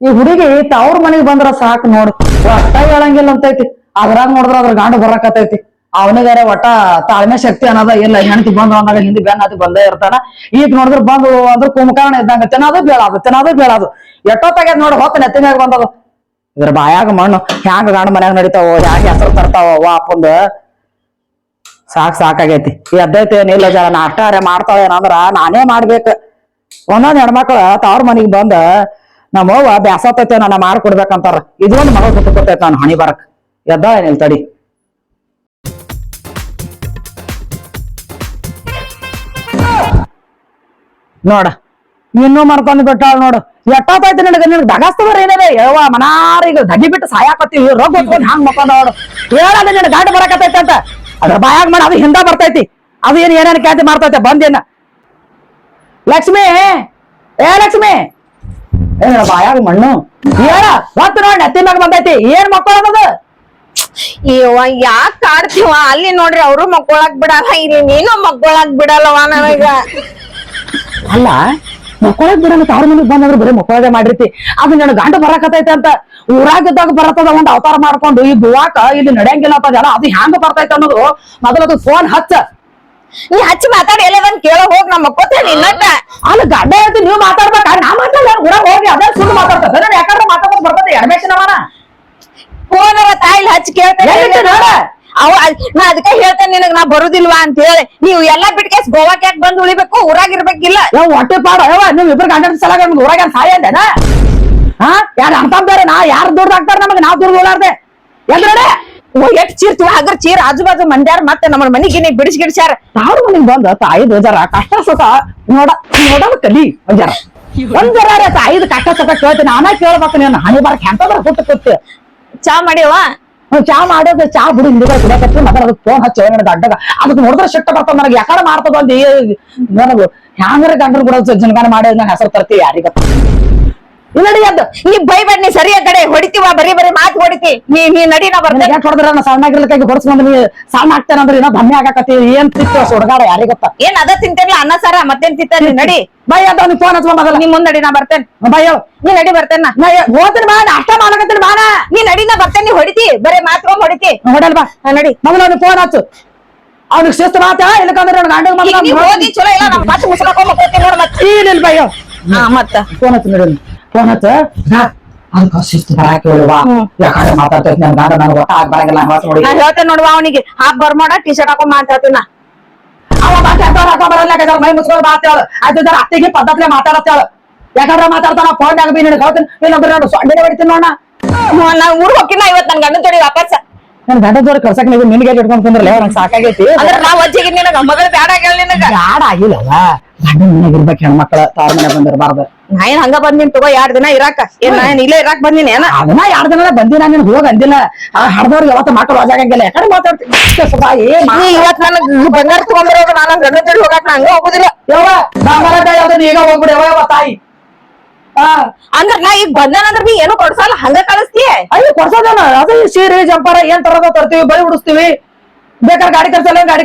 ಈ ಹುಡುಗಿ ತವ್ರ ಮನೆಗೆ ಬಂದ್ರ ಸಾಕು ನೋಡು. ಒಟ್ಟ ಹೇಳಂಗಿಲ್ಲ ಅಂತೈತಿ. ಅದ್ರಾಗ ನೋಡಿದ್ರ ಅದ್ರ ಗಾಂಡ ಬರಕತ್ತೈತಿ. ಅವನಿಗಾರೆ ಒಟ್ಟ ತಾಳ್ಮೆ ಶಕ್ತಿ ಅನ್ನೋದ ಇಲ್ಲ. ಹೆಣ್ತಿ ಬಂದು ಅಂದಾಗ ಹಿಂದಿ ಬೆನ್ನ ಅದು ಬಂದೇ ಇರ್ತಾನ. ಈಗ ನೋಡಿದ್ರ ಬಂದು ಅಂದ್ರ ಕುಂಭಕರ್ಣ ಇದ್ದಂಗ ತಿನ್ನೋದು, ಬೇಳಾದು, ತಿನ್ನೋದು, ಬೀಳಾದು. ಎಷ್ಟೊತ್ತಾಗ್ಯದ ನೋಡಿ, ಹೊತ್ತ ನೆತ್ತಿ ಬಂದದು ಬಂದದ. ಇದ್ರ ಬಾಯಾಗ ಮಣ್ಣು ಹ್ಯಾಂಗ ಗಾಣ ಮನ್ಯಾಗ ನಡಿತಾವ, ಹ್ಯಾಂಗ ಹೆಸರು ತರ್ತಾವ ವಾ ಅಪ್ಪಂದ ಸಾಕ್ ಸಾಕಾಗೈತಿ ಎದ್ದೈತಿ ಏನಿಲ್ಲ ಜರ ನಾಷ್ಟ ಅರೆ ಮಾಡ್ತಾವ ಏನಂದ್ರ ನಾನೇ ಮಾಡ್ಬೇಕು. ಒಂದೊಂದ್ ಹೆಣ್ಮಕ್ಳ ತವ್ರ ಮನಿಗ್ ಬಂದ ನಮ್ಮವ್ವ ಬ್ಯಾಸತೈತೆ ನನ್ನ ಮಾಡ್ಕೊಡ್ಬೇಕಂತಾರ ಇದೊಂದು ಮಗ ಕೊಟ್ಟೈತೆ ನಾನು ಹಣಿ ಬರಕ್. ಎದ್ದಾಳ ಏನಿಲ್ ತಡಿ ನೋಡ. ಇನ್ನೂ ಮರ್ಕೊಂಡ್ ಬಿಟ್ಟಾಳ ನೋಡು. ಎಷ್ಟಾತೈತಿ ನಿನಗ? ನಿನ್ ದಗಸ್ತವ್ರ ಏನಿದೆ? ಯವ್ವ ಮನಾರಿಗ ದಗಿ ಬಿಟ್ಟು ಸಾಯಾಕತ್ತೀವಿ ರೋಗ ಹೊತ್ಕೊಂಡ್ ಹಾಂಗ್ ಮಕ್ಕೊಂಡ ನೋಡು ಹೇಳದ ನಿನ್ನ ಗಾಡಿ ಬರಕತ್ತೈತೆ ಅಂತ. ಅದ್ರ ಬಾಯಾಗ ಮಾಡ ಅದು ಹಿಂದ ಬರ್ತೈತಿ. ಅದು ಏನ್ ಏನೇನ್ ಖ್ಯಾತಿ ಮಾಡ್ತೈತೆ ಬಂದೇನ ಲಕ್ಷ್ಮಿ ಏ ಲಕ್ಷ್ಮಿ. ಏ ನಿನ್ನ ಬಾಯಾಗ ಮಣ್ಣು. ಹೇಳ ಒತ್ತು ನೋಡಿ ನೆತ್ತಿ ಮ್ಯಾಗ ಬಂದೈತಿ. ಏನ್ ಮಕ್ಕಳದ ಇವ ಯಾಕ ಕಾಡ್ತೀವ? ಅಲ್ಲಿ ನೋಡ್ರಿ ಅವರು ಮಕ್ಕೊಳಕ್ ಬಿಡಲ್ಲ ಇಲ್ಲಿ ನೀನು ಮಕ್ಕೊಳಕ್ ಬಿಡಲ್ಲವ ನನಗ. ಅಲ್ಲ ಮಕ್ಕಳಗ್ ಬಿಡಲ್ಲ ತಾರ ಮನೆಗ್ ಬಂದ್ರೆ ಬರೀ ಮಕ್ಕಳದೇ ಮಾಡಿರ್ತಿ. ಅದು ನನ್ ಗಂಡ ಬರಕತೈತೆ ಅಂತ. ಊರಾಗಿದ್ದಾಗ ಬರತ್ತದ ಒಂದ್ ಅವತಾರ ಮಾಡ್ಕೊಂಡು ಈ ದುವಾಕ ಇಲ್ಲಿ ನಡೆಯಂಗಿಲ್ಲ ಅಂತದಲ್ಲ ಅದು ಹ್ಯಾಂಗ ಬರ್ತೈತೆ ಅನ್ನೋದು ಮೊದಲದು ಫೋನ್ ಹಚ್ಚ. ನೀ ಹಚ್ಚಿ ಮಾತಾಡಿ ಎಲ್ಲದನ್ ಕೇಳ ಹೋಗ್ ನಮ್ಮ ಮಕ್ಕೋತೇನೆ ಇನ್ನಟ್ಟ. ಅಲ್ಲ ಗಡ್ಡ ಹೇಳ್ತಿ ನೀವು ಮಾತಾಡ್ಬೇಕ? ನಾ ಮಾತಾಡ ಊರಾಗ ಹೋಗಿ ಅದೇ ಸುಳ್ಳು ಮಾತಾಡ್ತದೆ. ನಾನು ಯಾಕಂದ್ರೆ ಮಾತಾಡೋದು ಬರ್ತದೆ ಎಡಮೇಶನ್ ಅವನ ಫೋನರ ತಾಯಿಲ್ ಹಚ್ಚಿ ಕೇಳ್ತೇನೆ? ಅವ ನಾ ಅದಕ್ಕೆ ಹೇಳ್ತೇನೆ ನಿನಗ್ ನಾ ಬರುದಿಲ್ವಾ ಅಂತ ಹೇಳಿ. ನೀವು ಎಲ್ಲಾ ಬಿಟ್ಕೇಸ್ ಗೋವಾಕ್ ಯಾಕೆ ಬಂದ್ ಉಳಿಬೇಕು? ಊರಾಗ ಇರ್ಬೇಕಿಲ್ಲ ಯಾವ ಹೊಟ್ಟೆ ಪಾಡ. ನೀವ್ ಇಬ್ರು ಗಂಡ ಸಲ ನಮ್ಗೆ ಊರಾಗ ಸಾಯ ಅಂದೇನ? ಹಾ? ಯಾರ ಅಂತ ಬೇರೆ ನಾ ಯಾರು ದುಡ್ಡು ಹಾಕ್ತಾರ ನಮಗೆ? ನಾವ್ ದುಡ್ಡು ಓಡಾಡ್ದೆ ಎಲ್ರಡೆ ಎಷ್ಟ್ ಚೀರ್ತಿವ ಹಗರ್ ಚೀರ್ ಆಜು ಬಾಜು ಮಂದ್ಯಾರ ಮತ್ತೆ ನಮ್ಮ ಮನಿಗಿನಿ ಬಿಡಿಸ್ ಗಿಡಿಸ್ಯಾರ. ಅವ್ರ ಮನೆಗ್ ಬಂದ ತಾಯಿ ಜರ ಕಷ್ಟ ಸುಖ. ನೋಡ ನೋಡೋಣ ಕಲಿ. ಒಂದ್ಯಾರ ಒಂದ್ಯಾರ ಒಂದ್ ಜರ ರೀ ತಾಯಿದು ಕಷ್ಟ ಸುಖ ಕೇಳ್ತೀನಿ. ನಾನೇ ಕೇಳ್ಬೇಕು ನೀನು. ಹನಿ ಬರಕ್ ಎಂತದ್ರ ಹುಟ್ಟು ಕೂತಿ. ಚಾ ಮಾಡಿವ ಚಾ ಮಾಡೋದು, ಚಾ ಬಿಡು ಹಿಂದಿಗ ಕುಡಿಯಕತ್ತಿ ಮತ್ತೆ ಅದಕ್ಕೆ ಫೋನ್ ಹಚ್ಚ ನನಗೆ ಗಡ್ಡಗ ಅದಕ್ಕೆ ನೋಡಿದ್ರೆ ಸಿಟ್ಟ ಬರ್ತದ ನನಗೆ. ಯಾಕಡೆ ಮಾಡ್ತದ ಅಂದ್ ನನಗೆ ಹ್ಯಾಂಗ್ರ ಗಂಡರು ಕೂಡ ಜನಗಾನ ಮಾಡಿ ನಾನು ಹೆಸರು ತರ್ತೀವಿ ಯಾರಿಗ? ಇಲ್ಲಡಿ ಎದ್ದು ನೀ ಬೈಬೇಡ ನೀ ಸರಿಯ ಕಡೆ ಹೊಡಿತೀವ ಬರೀ ಬರೀ ಮಾತು ಹೊಡಿತಿ. ನೀ ನೀ ನಡಿ ನಾ ಬರ್ತೇನೆ ಯಾಕೆ ನಾ ನಾ ಸಣ್ಣಗಿರ್ಲಿಕ್ಕೆ ಹೊಡ್ಸ್ಕೊಂಡ್ ನೀ ಸಣ್ಣ ಆಗ್ತೇನೆ ಅಂದ್ರೆ ಏನೋ ಧನ್ಯ ಆಗಕತ್ತಿ. ಏನ್ ತಿತ್ತು ಸುಡ್ಗಾಡ ಯಾರಿಗತ್ತ ಏನ್ ಅದ ತಿಂತೇನಿಲ್ಲ ಅನ್ನ ಸಾರ? ಮತ್ತೇನ್ ತಿಂತೇನಿ ನಡಿ. ಬೈ ಅದ ಫೋನ್ ಹಚ್ಕೊಂಡಲ್ಲ ನೀ ಮುಂದ್ ನಡಿ ನಾ ಬರ್ತೇನೆ. ಬೈ ಹೇಳು. ನೀ ನಡಿ ಬರ್ತೇನ ನಾ. ಹೋಗ್ತೀನಿ ಬಾ ಅಷ್ಟ ಮಾಡಕತ್ತೀನಿ ಬಾ ನೀ. ನಡಿ ನಾ ಬರ್ತೇನೆ ನೀ ಹೊಡಿತಿ. ಬರೇ ಮಾತ್ಕೊಂಡ್ ಹೊಡಿತಿ. ಹೊಡಲ್ ಬಾ. ನಡಿ. ಮೊದಲು ಫೋನ್ ಹಚ್ಚು. ಅವ್ನಿಗೆ ಶಿಸ್ತು ಮಾತ ಇಲ್ಲಕಂದ್ರೆ ಅವ್ನ ಗಂಡ ನೀ ಓದಿ ಚಲೋ ಇಲ್ಲ ನಾ ಮತ್ತೆ ಮುಸ್ಲಾಕೊಂಡ್ ಮಕ್ಕೋತೀನಿ ನೋಡ ಮತ್ತೆ. ಏನಿಲ್ಲ ಬೈ ಹಾ ಮತ್ತ. ಫೋನ್ ಹಚ್ಚು ನೋಡಿ. ಫೋನ್ ಹಚ್ಚು ಅದಕ್ಕೆ ಶಿಸ್ತು ಬರಾಕ ಹೇಳುವಾ ಯಾಕಂದ್ರೆ ಮಾತಾಡ್ತೈತಿ ನನ್ ಗಾಡ ನನಗೆ ಒಟ್ಟ ಆಗ ಬರಂಗಿಲ್ಲ ಹೊಸ ನೋಡಿ ನಾ ಹೇಳ್ತೇನೆ ನೋಡುವ ಅವನಿಗೆ. ಹಾಫ್ ಬರ್ಮಾಡ ಟಿ ಶರ್ಟ್ ಹಾಕೊಂಡ್ ಮಾತಾಡ್ತೀನ ಅವ ಮಾತಾಡ್ತಾವ ಹಾಕ ಬರಲ್ಲ? ಯಾಕಂದ್ರೆ ಮೈ ಮುಚ್ಕೊಂಡು ಮಾತಾಳು ಆಯ್ತು ಜರ ಅತ್ತಿಗೆ ಪದ್ಧತಿಲೆ ಮಾತಾಡತ್ತಾಳು ಯಾಕಂದ್ರೆ ಮಾತಾಡ್ತಾನ ಫೋನ್ ಬಿ ನಿನಗೆ ಹೇಳ್ತೀನಿ. ಇಲ್ಲಂದ್ರೆ ನಾನು ಸೊಂಡಿನ ಹೊಡಿತೀನಿ ನೋಡ ಹ್ಮ್, ನಾ ಊರ್ ಹೋಗಿನ ಇವತ್. ನನ್ ಗಂಡನ್ ಜೋಡಿ ವಾಪಸ್. ನನ್ ಗಂಡ ಜೋಡಿ ಕಳ್ಸಕ್ ನೀವು ನಿನಗೆ ಇಟ್ಕೊಂಡ್ ಕುಂದ್ರಲ್ಲ? ನಂಗೆ ಸಾಕಾಗೈತಿ. ಅಂದ್ರ ನಾ ವಜ್ಜಿಗೆ ನಿನಗ ಮಗಳು ಬ್ಯಾಡ ಆಗಿಲ್ಲ ನಿನಗ. ಬ್ಯಾಡ ಆಗಿಲ್ಲವ ಗಂಡನ ಮನೆಗೆ ಇರ್ಬೇಕು ಹೆಣ್ಮಕ್ಳ ತಾರ ಮನೆ ಬಂದಿರಬಾರ್ದು. ನಾ ಏನ್ ಹಂಗ ಬಂದಿನ್ ತಗೋ ಎರಡ್ ದಿನ ಇರಾಕ. ಏನ್ ನಾ ಏನ್ ಇಲ್ಲೇ ಇರಾಕ್ ಬಂದಿನಿ ಏನ? ಅದನ್ನ ಎರಡ್ ದಿನ ಬಂದಿನ ನೀನ್ ಹೋಗ ಅಂದಿಲ್ಲ. ಹಡ್ದವ್ರಿಗೆ ಯಾವತ್ತ ಮಾತಾಡ ಆಗಂಗಿಲ್ಲ. ಯಾಕಂದ್ರೆ ಮಾತಾಡ್ತೀನಿ. ಇವತ್ ನನ್ ಬಂಗಾರ ತಗೊಂಡಿರೋದು ನಾನು ಗಂಡನ್ ಜೋಡಿ ಹೋಗಾಕ ನಂಗ ಹಂಗ ಹೋಗುದಿಲ್ಲ. ಯವ್ವ ಬಂಗಾರ ಈಗ ಹೋಗ್ಬಿಡಿ ಯಾವ ತಾಯಿ. ಆ. ಅಂದ್ರ ನಾ ಈಗ ಬಂದನ ಅಂದ್ರ ನೀ ಏನು ಕೊಡ್ಸಲ್ಲ ಹಂಗ ಕಳಿಸ್ತೀಯ? ಅಯ್ಯೋ ಕೊಡ್ಸೋದೇನ? ಅದೇ ಸೀರೆ ಜಂಪಾರ ಏನ್ ತರದ ತರ್ತೀವಿ ಬಳಿ ಉಡಿಸ್ತೀವಿ. ಬೇಕಾದ್ರೆ ಗಾಡಿ ಕರ್ಸಲ್ಲ ಗಾಡಿ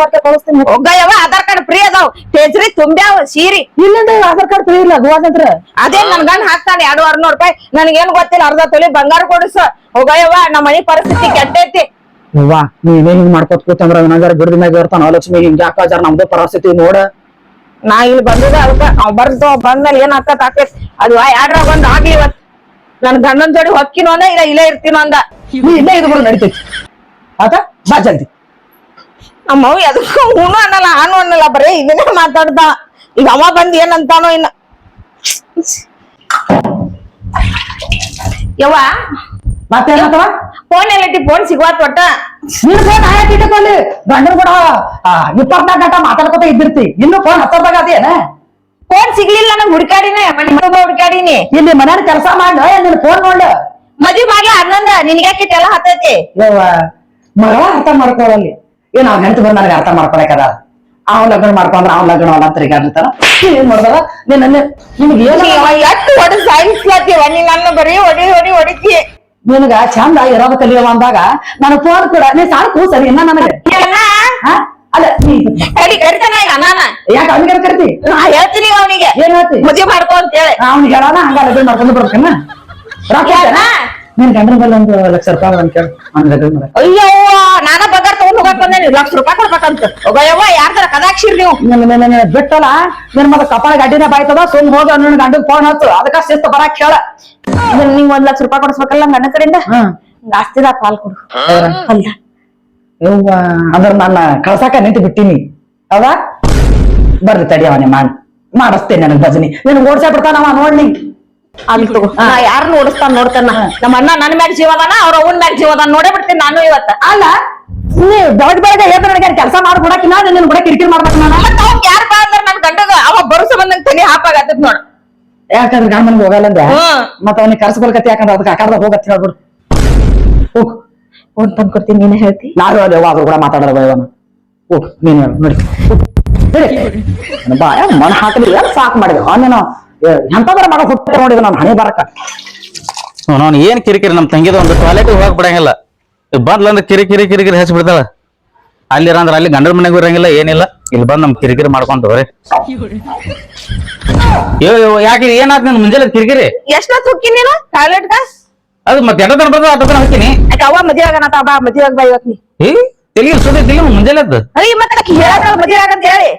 ಕೊಟ್ಟೆ ಕಳಿಸ್ತೀನಿ ಹೋಗಯ್ಯವ ಆಧಾರ್ ಕಾರ್ಡ್ ಫ್ರೀ ಅದಾವ್. ತೇಜ್ರಿ ತುಂಬ್ಯಾವ ಸೀರಿ. ಇಲ್ಲಂದ್ರೆ ಆಧಾರ್ ಕಾರ್ಡ್ ಫ್ರೀ ಇಲ್ಲ ಗೋವಾದಂತ್ರ ಅದೇ ನನ್ ಗಂಡ ಹಾಕ್ತಾನೆ ಎರಡು ಅರ್ನೂರು ರೂಪಾಯಿ. ನನಗೇನ್ ಗೊತ್ತಿಲ್ಲ ಅರ್ಧ ತೊಲಿ ಬಂಗಾರ ಕೊಡಿಸ. ಹೋಗಯ್ಯವ ನಮ್ಮ ಮನಿ ಪರಿಸ್ಥಿತಿ ಕೆಟ್ಟೈತಿ. ವಾ ನೀವೇ ಹಿಂಗ್ ಮಾಡ್ಕೊತ ಕೂತಂದ್ರ ನಂಗಾರ ಬಿಡದ ಮ್ಯಾಗ ಇರ್ತಾನ ಲಕ್ಷ್ಮಿ ಹಿಂಗ ಯಾಕಾಜಾರ ನಮ್ದು ಪರಿಸ್ಥಿತಿ ನೋಡ. ನಾ ಇಲ್ಲಿ ಬಂದದ ಅದಕ್ಕ ಅವ್ ಬರ್ದು ಬಂದ್ಮೇಲೆ ಏನ್ ಆಕತ್ ಆಕೈತಿ. ಅದು ಯಾಡ್ರ ಬಂದ್ ಆಗ್ಲಿ ಇವತ್. ನನ್ ಗಂಡನ್ ಜೋಡಿ ಹೊಕ್ಕಿನೋ ಅಂದ ಇಲ್ಲ ಇಲ್ಲೇ ಇರ್ತೀನೋ ಅಂದ. ನೀ ಇಲ್ಲೇ ಇದು ನಡೀತೈತಿ ನಡಿತೈತಿ. ಆತ? ಬಾ ಜಲ್ದಿ. ನಮ್ಮ ಅವ್ ಎದಕ್ಕೂ ಹೂನು ಅನ್ನಲ್ಲ ಆನು ಅನ್ನಲ್ಲ ಬರೀ ಇದನ್ನೇ ಮಾತಾಡ್ದ. ಈಗ ಅವ ಬಂದ್ ಏನಂತಾನೋ ಇನ್ನ. ಯವ್ವ ಮತ್ತೇನತ್ತವ ಫೋನ್ ಎಲ್ಲೈತಿ ಫೋನ್ ಸಿಗುವತ್ ಒಟ್ಟ. ನೀನ್ ಫೋನ್ ಆಯ್ತು ಇಟ್ಟಕೊಳ್ಳಿ ಗಂಡನ್ ಕೂಡ ಇಪ್ಪತ್ನಾಲ್ಕು ಗಂಟೆ ಮಾತಾಡ್ಕೊತ ಇದ್ದಿರ್ತಿ. ಇನ್ನು ಫೋನ್ ಹತ್ತದಾಗ ಅದೇನ ಫೋನ್ ಸಿಗ್ಲಿಲ್ಲ ನನಗೆ ಹುಡ್ಕಾಡಿನೇ ಮನಿ ಹುಡ್ಕಾಡಿನಿ ಇಲ್ಲಿ ಮನ್ಯಾಗ ಕೆಲಸ ಮಾಡ ನಿನ್ ಫೋನ್ ನೋಡ ಮದ್ವಿ ಮಾಡ್ಲಾ ಹನ್ನೊಂದ ನಿನ್ಗ್ಯಾಕೆ ಎಲ್ಲ ಹತ್ತೈತಿ. ಯವ್ವ. ಮಗಳ ಅರ್ಥ ಮಾಡ್ಕೊಳ್ಳಲ್ಲಿ ಏನ್ ಅವ್ನ ಹೆಂಡತಿ ಬಂದ್ ನನಗೆ ಅರ್ಥ ಮಾಡ್ಕೊಳಕದ ಅವ್ನ ಲಗ್ನ ಮಾಡ್ಕೊಂಡ್ರ ಅವ್ನ ಲಗ್ನ ಅವನ ತಿರುಗಾಡ್ತಾರ ಏನ್ ಮಾಡ್ದವ ನೀನ್ ನಿಮ್ಗೆ ಏನು ಎಷ್ಟು ಹೊಡೆ ಸಾಯಿಸ್ಲತ್ತೀವ ನೀ ನನ್ನ ಬರೀ ಹೊಡಿ ಹೊಡಿ ಹೊಡಿತಿ ನಿನಗ ಚಂದ ಇರೋದ ಕಲಿಯವ ಅಂದಾಗ ನಾನು ಫೋನ್ ಕೂಡ. ನೀ ಸಾಕು ಸರಿ ಇನ್ನ ನನಗೆ? ಅಲ್ಲ ನೀ ಕಡಿ ಕಡಿತಾನ ಈಗ ನಾನ. ಯಾಕೆ ಅವನಿಗೆ ಕರಿತಿ? ನಾ ಹೇಳ್ತೀನಿ ಅವನಿಗೆ. ಏನ್ ಹೇಳ್ತಿ? ಮದ್ವೆ ಮಾಡ್ಕೊ ಅಂತ ಹೇಳಿ. ಅವ್ನಿಗೆ ಹೇಳೋಣ ಹಂಗ ಲಗ್ನ ಮಾಡ್ಕೊಂಡು ಬರ್ಬೇಕನ್ನ ರೊಕ್ಕ? ನಿನ್ ಗಂಡನ ಮೇಲೆ ಒಂದು ಲಕ್ಷ ರೂಪಾಯಿ ಅಂತ ಕೇಳು. ಅವ್ನ. ಅಯ್ಯವ್ವ ನಾನ ಬಗಾರ್ ತಗೊಂಡ್ ಹೋಗಕ್ ಬಂದೇನಿ ಲಕ್ಷ ರೂಪಾಯಿ ಕೊಡ್ಬೇಕಂತ. ಯಾರ ಯಾರ್ದಾರ ಕದಾಕ್ಷಿರ್ ನೀವು? ನಿನ್ನ ಬಿಟ್ಟಲ್ಲ ನಿನ್ ಮಗ ಕಪಾಳ ಗಡ್ಡಿನ ಬಾಯ್ತದ ಸುಮ್ ಹೋದ ನನ್ನ ಗಂಡನ್ ಫೋನ್ ಹತ್ತು ಅದಕ್ಕ ಶಿಸ್ತು ಬರಾಕ್ ಕೇಳ ನಿಂಗ್ ಒಂದ್ ಲಕ್ಷ ರೂಪಾಯಿ ಕೊಡ್ಸ್ಬೇಕಲ್ಲ ನನ್ನ ಕಡೆಯಿಂದ? ಜಾಸ್ತಿದ ಪಾಲ್ ಕೊಡು. ಅಲ್ಲ ಯವ್ವ ಅಂದ್ರ ನನ್ನ ಕಳ್ಸಾಕ ನಿಂತು ಬಿಟ್ಟಿನಿ. ಅವ ಬರ್ರಿ ತಡಿ ಅವನೇ ಮಾಡಿ ಮಾಡಿಸ್ತೇನೆ ನನಗ್ ಭಜನಿ. ನಿನ್ ಓಡ್ಸಾ ಬಿಡ್ತಾನವ ನೋಡ್ನಿ ತಗೋ. ನಾ ಯಾರನ್ನ ಓಡಿಸ್ತಾನ ನೋಡ್ತಾನ ನಮ್ಮ ಅಣ್ಣ ನನ್ ಮ್ಯಾಗ ಜೀವದಾನ ಅವ್ರ ಅವನ ಮ್ಯಾಗ ಜೀವದಾನ ನೋಡೇ ಬಿಡ್ತೀನಿ ನಾನು ಇವತ್ತ. ಅಲ್ಲ ನೀ ದೊಡ್ಡ ಬೆಳಗ್ಗೆ ಎದ್ದು ನನಗೆ ಕೆಲಸ ಮಾಡ್ಬಿಡಕ್ಕೆ ನಾನು ನಿನ್ ಕೂಡ ಕಿರಿಕಿರಿ ಮಾಡ್ಬೇಕು ನಾನು? ಮತ್ತ ಅವ್ನ್ ಯಾರ್ ಬಾ ಅಂದ್ರ ನನ್ ಗಂಡಗ? ಅವ ಬರುಸ ಬಂದಂಗ ತಲೆ ಹಾಪಾಗತ್ತದ ನೋಡ್. ಯಾಕಂದ್ರೆ ಗಂಡ ಮನೆಗೆ ಹೋಗಲ್ಲ ಅಂದೆ? ಹ್ಮ್. ಮತ್ತ ಅವನಿಗೆ ಕರ್ಸ್ಕೊಲ್ಕತಿ ಯಾಕಂದ್ರೆ ಅದಕ್ಕೆ ಆಕಾರದ ಹೋಗತ್ತ ಹೇಳ್ಬಿಡು ಹೋಗ್ ಫೋನ್ ತಂದ್ ಕೊಡ್ತೀನಿ ನೀನ್ ಹೇಳ್ತಿ. ನಾನು ಅದೇ ಅದ್ರ ಕೂಡ ಮಾತಾಡೋದು ಬಯವನ ಓಹ್ ನೀನು ಹೇಳು ನೋಡಿ. ಬಾ ಮನ ಹಾಕಲಿಲ್ಲ ಸಾಕು ಮಾಡಿದೆ? ಅವನೇನು ಎಂತಂದ್ರ ಮಗ ಹುಟ್ಟ ನೋಡಿದ ನಾನು ಹಣೆ ಬರಕ. ನಾನು ಏನ್ ಕಿರಿಕಿರಿ ನಮ್ಮ ತಂಗಿದ ಒಂದು ಟಾಯ್ಲೆಟ್ ಹೋಗಕ್ ಬಿಡಂಗಿಲ್ಲ. ಬಂದ್ಲ ಅಂದ್ರೆ ಕಿರಿ ಕಿರಿ ಕಿರಿಕಿರಿ ಹಚ್ಚಿ ಬಿಡ್ತಾಳ ಅಲ್ಲಿ ಅಂದ್ರೆ ಅಲ್ಲಿ ಗಂಡನ ಮನೆಗೂ ಇರಂಗಿಲ್ಲ ಏನಿಲ್ಲ. ಇಲ್ಲಿ ಬಂದ್ ನಮ್ ಕಿರಿಕಿರಿ ಮಾಡ್ಕೊಂತ ಹೋರಿ ಯೋ ಯಾಕೆ ಏನಾತ್ ನನ್ ಮುಂಜಾನೆ ಕಿರಿಕಿರಿ? ಎಷ್ಟೊತ್ ಹೋಗ್ತೀನಿ ನೀನು? ಟಾಯ್ಲೆಟ್ಗ ಅದು ಮತ್ತೆ ಎಡ ತನ ಬರ್ತದ ಅಡ್ಡ ತನ ಹಾಕಿನಿ ಆಕೆ ಅವ್ವ ಮದ್ವೆ ಆಗನತ ಬಾ ಮದ್ವೆ ಆಗ ಬಾ ಇವತ್ ನೀ. ಏ ತೆಲಿಗೆ ಸುದ್ದಿ ತಿಳಿ ಮುಂಜಾನೆ ಅಯ್ಯ ಮತ್ತೆ ಆಕಿ ಹೇಳಕ ಮದ್ವೆ ಆಗಂತ ಹೇಳಿ.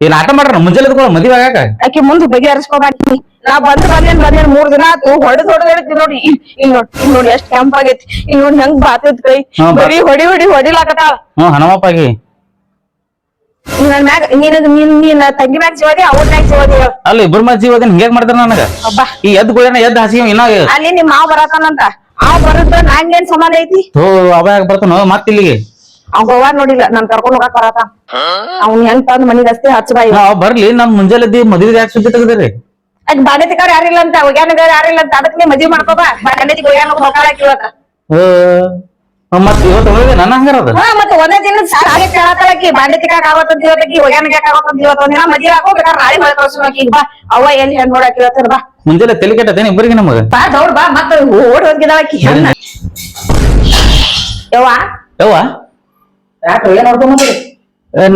ಏನ್ ಆಟ ಮಾಡ್ರ? ಮುಂಜಾನೆ ಕೂಡ ಮದುವೆ ಆಗಾಕ? ಮುಂದೆ ಮುಂದ್ ಹರಿಸ್ಕೊಬಾಕಿ. ನಾ ಬಂದ್ ಬಂದೇನ್ ಬಂದೇನ್ ಮೂರ್ ದಿನ ಆತು. ಹೊಡೆದ್ ಹೊಡೆದ್ ನೋಡಿ. ಇಲ್ ನೋಡಿ ನೋಡ್ ಇಲ್ ನೋಡಿ ಎಷ್ಟ್ ಕೆಂಪಾಗೈತಿ. ಇಲ್ ನೋಡಿ ಹೆಂಗ್ ಬಾತೈತ್ ಕೈ. ಹಾ, ಬಾ. ಬರೀ ಹೊಡಿ ಹೊಡಿ ಹೊಡಿಲಾಕತ್ತಾಳ. ಹ್ಮ್ ಹನುಮಪ್ಪಾಗಿ. ನೀನ್ ನನ್ ಮ್ಯಾಗ ನೀನ್ ನೀನ್ ನೀನ್ ತಂಗಿ ಮ್ಯಾಗ ಜೀವದಿ ಅವ್ರ ಮ್ಯಾಗ ಜೀವದಿ ಹೇಳು. ಅಲ್ಲಿ ಮತ್ ಜೀವ ಜೀವದನ್ ಹಿಂಗ್ಯಾಕ್ ಮಾಡ್ತಾರ ನನಗ? ಅಬ್ಬಾ ಈ ಹಾಸಿಗೆ ಇನ್ನ ಅಲ್ಲಿ ನಿಮ್ ಮಾವ್ ಬರತಾನಂತ ಆ ನಂಗೇನ್ ಸಮಾನ ಐತಿ? ಬರ್ತಾನ ಮತ್ತ ಇಲ್ಲಿಗೆ? ಅವ್ ಗೋವಾ ನೋಡಿಲ್ಲ ನಾನ್ ಕರ್ಕೊಂಡ್ ಹೋಗಕ್ ಬರತ ಅವ್ನ್ ಹೆಂಗ್ ತಂದ್ ಮನಿಗ್ ಅಷ್ಟೇ ಹಚ್ಚ ನಾವ್ ಬರ್ಲಿ ನಮ್ ಮುಂಜಾನೆ ಮದುವೆ ಯಾಕೆ ಸುದ್ದಿ ತೆಗ್ದಿರಿ ಅದ್ ಬಾಧ್ಯತೆಕಾರ ಯಾರಿಲ್ಲ ಅಂತ ಒಗ್ಯಾನಗಾರ ಯಾರಿಲ್ಲ ಅಂತ ಅದಕ್ಕೆ ನೀ ಮದ್ವಿ ಮಾಡ್ಕೋಬಾ ಬಾಧ್ಯತೆಗೆ ಒಗ್ಯಾನ ಹೋಗಾಳಕ್ ಇವತ್ತ ಮತ್ ಇವತ್ತು ಹೋಗಿದೆ ನನ್ನ ಹಂಗಾರ ಅದ? ಹಾ ಮತ್ತೆ ಒಂದೇ ದಿನ ಸಾಲಿ ಕೇಳತ್ತಲಕಿ ಬಾಧ್ಯತೆಕಾರ ಆವತ್ತಂತ ಇವತ್ತಕಿ ಒಗ್ಯಾನಗಾರ ಆವತ್ತಂತ ಇವತ್ತ ಒಂದಿನ ಮದ್ವಿ ಹಾಕೋಬೇಕಾದ್ರೆ ನಾಳೆ ಹೊಳೆ ಕಳ್ಸೋಕಿ ಬಾ ಅವ್ವ ಎಲ್ಲಿ ಹೆಣ್ ನೋಡಕ್ ಇವತ್ತ ಬಾ. ಮುಂಜಾನೆ ತಲೆ ಕೆಟ್ಟದೇನು ಇಬ್ಬರಿಗೆ ನಮಗ? ಬಾ ದೌಡ್ ಬಾ ಮತ್ತ ಓಡ್ ಹೋಗಿದಾಳಕಿ ಹೆಣ್ಣ ಯವ್ವ? ಯವ್ವ? ಯಾಕೆ ಏನ್ ನೋಡ್ಕೊಂಬಂದ್ರಿ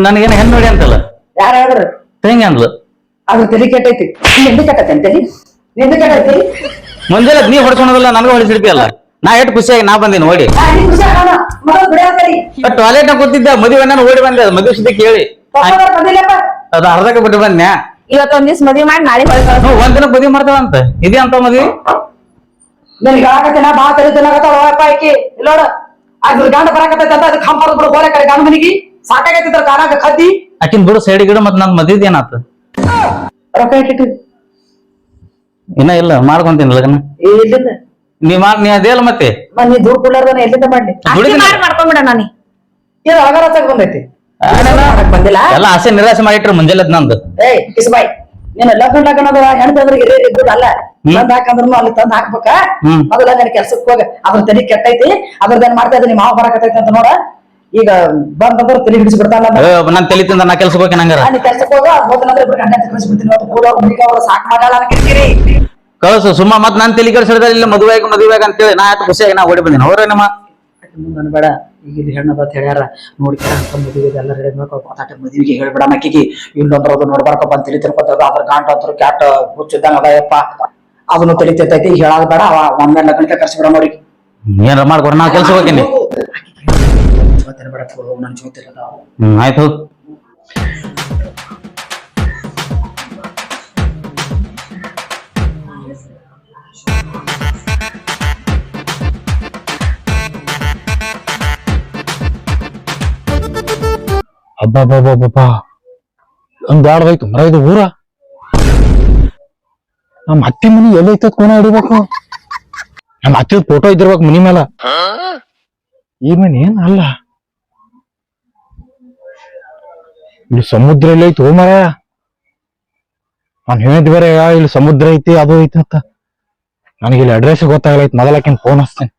ನನಗೇನು ಹೆಣ್ಣು ನೋಡಿ ಅಂತಲ್ಲ? ಯಾರು ಹೇಳಿದ್ರು? ಹೆಂಗೆ ಅಂದ್ಲು. ಅದ್ರ ತಲೆ ಕೆಟ್ಟೈತಿ. ನಿಂದು ಕೆಟ್ಟೈತಿ ಅಂತೇಳಿ ನಿಂದು ಕೆಟ್ಟೈತಿ? ಮುಂಜಾನೆ ನೀ ಹೊಡ್ಕೊಳೋದಿಲ್ಲ ನನಗೂ ಅಲ್ಲ. ನಾ ಎಷ್ಟು ಖುಷಿಯಾಗಿ ನಾ ಬಂದೀನಿ ಓಡಿ. ಆ, ಖುಷಿ ಆಗೋಣ ಮೊದಲು ಬಿಡಾಕರಿ ಟಾಯ್ಲೆಟ್ ನಾಗ ಕೂತಿದ್ದೆ ಮದುವೆ ನಾನು ಓಡಿ ಬಂದೆ ಅದು ಮದುವೆ ಸುದ್ದಿ ಕೇಳಿ. ಅದ ಬಂದಿಲ್ಲಪ್ಪ ಅದು ಅರ್ಧಕ್ಕೆ ಬಿಟ್ಟು ಬಂದ್ನ್ಯಾ? ಇವತ್ತೊಂದ್ ದಿವ್ಸ ಮದ್ವಿ ಮಾಡಿ ನಾಳೆ ಒಂದಿನ ಕಳ್ಸ ಹ್ಞೂ ಒಂದ್ ದಿನ ಮದುವೆ ಮಾಡ್ತಾವಂತ ಇದೇ ಅಂತ ಮದುವೆ? ನಿನಗೆ ನಾ ಬಾ ತಲೆ ತಿನ್ನಕತ್ತಾಳ ಅಪ್ಪ ಆಕಿ ಇಲ್ಲೋಡ ಅದ್ರ ಗಂಡ ಬರಾಕತ್ತೈತೆ ಅಂತ ಅದಕ್ಕೆ ಹಂಪದ ಬಿಡು ಹೋಲೆ ಕಡೆ ಗಂಡ ಮನಿಗೆ. ಕಾರಾಗ ಕದ್ದಿ. ಆಕಿನ್ ಬಿಡು ಸೈಡ್ ಗಿಡ ಮತ್ ನನ್ ಮದುವೆ ಏನಾತ? ರೊಕ್ಕ ಇಟ್ಟಿಟ್ಟು ಇನ್ನ ಇಲ್ಲ ಮಾಡ್ಕೊಂತೀನಿ ಲಗ್ನ. ಎಲ್ಲಿಂದ? ನೀ ಮಾಡ್ ನೀ ಅದೇ ಅಲ್ಲ ಮತ್ತೆ? ನೀ ದುಡ್ಡು ಕೊಡ್ಲಾರ್ದನ ಎಲ್ಲಿಂದ ಮಾಡ್ಲಿ? ಅಷ್ಟಿ ದುಡಿದಿನ ಮಾಡಿ ಮಾಡ್ಕೊಂಡ್ಬಿಡ ನಾನಿ. ಇದು ಅಳಗಾರ ಹಚ್ಚಕ್ ಬಂದೈತಿ ಬಂದಿಲ್ಲ? ಎಲ್ಲ ಆಸೆ ನಿರಾಸೆ ಮಾಡಿಟ್ರೆ ಮುಂಜಾನೆ ನಂದು. ಏಯ್ ಕಿಸ್ಬಾಯ್ ನೀನು ಲಗ್ನ ಲಗ್ನ ಅದ ಹೆಣ್ತಂದ್ರೆ ಹಿರಿಯರ್ ಇದ್ದುದು ಅಲ್ಲ. ತಂದ್ ಹಾಕಂದ್ರು ಅಲ್ಲಿ ತಂದ್ ಹಾಕ್ಬೇಕ. ಮೊದಲ ನನ್ ಕೆಲ್ಸಕ್ ಹೋಗ ಅದ್ರ ತಲೆ ಕೆಟ್ಟೈತಿ. ಅದ್ರದ್ದೇನ್ ಮಾಡ್ತಾ ಇದ್ದೀನಿ ಮಾವ ಬರಕತ್ತೈತಿ ಅಂತ ನೋಡ. ಈಗ ಬಂದಂದ್ರ ತಲೆ ಹಿಡಿಸಿ ಬಿಡ್ತಾನ ನನ್ ತಲೆ ತಿಂದ ನಾ ಕೆಲ್ಸಕ್ಕೆ ಹೋಗಿ ನಂಗಾರ ನೀ ಕೆಲ್ಸಕ್ಕೆ ಹೋಗ ಹೋದ್ನಂದ್ರೆ ಇಬ್ರು ಗಂಡ ಕಳಿಸ್ಬಿಡ್ತೀನಿ ಅವತ್ತು ಕೂಡೋರು ಹುಡುಗಿ ಅವ್ರು ಸಾಕ್ ಮಾಡಲ್ಲ ಅಂತ ಕಿರಿಕಿರಿ ಕಳ್ಸು ಸುಮ್ಮ ಮತ್ ನಾನ್ ತಲೆ ಕೆಡಿಸಿದ ಇಲ್ಲ ಮದುವೆ ಆಗಿ ಮದುವೆ ಆಗಿ ಅಂತೇಳಿ ನಾ ಆಯ್ತು ಖುಷಿಯಾಗಿ ನಾ ಓಡಿ ಬಂದಿನಿ. ಅವ್ರ ನಿಮ್ಮ. ಮುಂದೆ ಅನ್ಬೇಡ ಈಗ ಇಲ್ಲಿ ಹೆಣ್ಣು ಅಂತ ಹೇಳ್ಯಾರ ನೋಡ್ಕ್ಯಾರ ಅಂತ ಮದುವೆ ಎಲ್ಲ ರೆಡಿ ಮಾಡ್ಕೊಂಡು ಮಾತಾಟ ಮದುವೆಗೆ ಹೇಳ್ಬೇಡ ಮಕ್ಕಿಗೆ ಇಲ್ಲೊಂದ್ರ ಅದು ನೋಡ್ಬಾರ್ಕಪ್ಪ ಅಂತ ತಿಳಿ ತಿಳ್ಕೊತದ ಅದ್ರ ಗಾಂಟ ಅಂತ ಕ್ಯಾಟ್ ಹುಚ್ಚಿದ್ದಂಗ ಅದಯಪ್ಪ ಅದನ್ನು ತಿಳಿತೈತಿ ಹೇಳಾದ ಬೇಡ. ಒಮ್ಮೆ ಲಗ್ನಕ್ಕೆ ಕರ್ಸಿಬಿಡ ನೋಡಿ. ಏನಾರ ಮಾಡ್ಕೊಡ ನಾ ಕೆಲ್ಸ ಹೋಗ್ತೀನಿ. ಆಯ್ತು ಅಬ್ಬಬ್ಬಬ್ಬಬ್ಬ ಒಂದ್ ಬ್ಯಾಡ್ದೈತು ಮರ ಇದು ಊರ? ನಮ್ಮ ಅತ್ತಿ ಮನಿ ಎಲ್ಲೈತ ಕೋಣ ಹಿಡಿಬೇಕು? ನಮ್ಮ ಅತ್ತಿದ ಫೋಟೋ ಇದ್ದಿರ್ಬೇಕು ಮನಿ ಮೇಲ ಈ ಮನಿ ಏನ್ ಅಲ್ಲ? ಇಲ್ಲಿ ಸಮುದ್ರ ಎಲ್ಲೈತು ಮರ? ನಾನು ಹೇಳಿದ್ ಬೇರೆ, ಇಲ್ಲಿ ಸಮುದ್ರ ಐತಿ, ಅದು ಐತಿ ಅಂತ. ನನಗೆ ಇಲ್ಲಿ ಅಡ್ರೆಸ್ ಗೊತ್ತಾಗಲೈತಿ. ಮೊದಲಕ್ಕಿಂತ ಫೋನ್ ಹಚ್ತೇನೆ.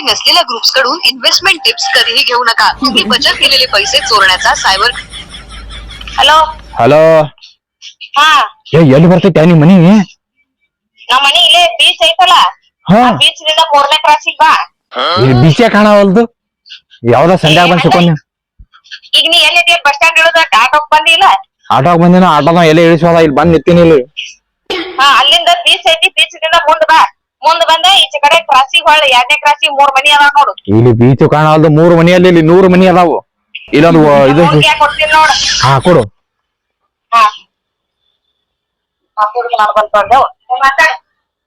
माहिती नसलेल्या ग्रुप्स कडून इन्व्हेस्टमेंट टिप्स कधीही घेऊ नका तुम्ही बचत केलेले पैसे चोरण्याचा सायबर ಹಲೋ ಹಲೋ ಹಾ ಏ ಎಲ್ಲಿ ಬರ್ತೈತೆ ನಿಮ್ ಮನಿ ನಮ್ಮ ಮನಿ ಇಲ್ಲೇ ಬೀಚ್ ಐತಲ್ಲ ಹಾ ಬೀಚ್ ನಿಂದ ಮೂರನೇ ಕ್ರಾಸಿಗೆ ಬಾ ಇಲ್ಲಿ ಬೀಚೆ ಕಾಣವಲ್ದು ಯಾವ್ದ ಸಂಧ್ಯಾಗ ಬಂದ್ ಸಿಕ್ಕೊಂಡ್ ಈಗ ನೀ ಎಲ್ಲಿದ್ದೀಯ ಬಸ್ ಸ್ಟ್ಯಾಂಡ್ ಇಳಿದ ಆಟೋಕ್ ಬಂದಿಲ್ಲ ಆಟೋಗ್ ಬಂದಿನ ಆಟೋದ ಎಲ್ಲಿ ಇಳಿಸೋದ ಇಲ್ಲಿ ಬಂದ್ ನಿಂತೀನಿ ಇಲ್ಲಿ ಹಾ ಅಲ್ಲಿಂದ ಬೀಚ್ ಐತಿ ಬೀಚ್ ನಿಂದ ಮುಂದ್ ಬಾ ಮುಂದ್ ಬಂದ ಈಚೆ ಕಡೆ ಕ್ರಾಸಿಗೆ ಹೊಳ್ಳಿ ಎರಡನೇ ಕ್ರಾಸಿ ಮೂರ್ ಮನಿ ಅದಾವ ನೋಡು. ಇಲ್ಲಿ ಬೀಚ್ ಮೂರ್ ಮನಿ ಅಲ್ಲ ಇಲ್ಲಿ ನೂರು ಮನಿ ಅದಾವು. ಇಲ್ಲೊಂದು ವ- ಇದು ನೋಡ್ಕ್ಯಾ ಕೊಡ್ತೀನಿ ನೋಡು. ಹಾ ಕೊಡು. ಹಾ. ಹಾಕಿದ್ರೆ ನಾನು ಬಂದ್ಕೊಂಡೆವು ಮಾತಾಡಿ.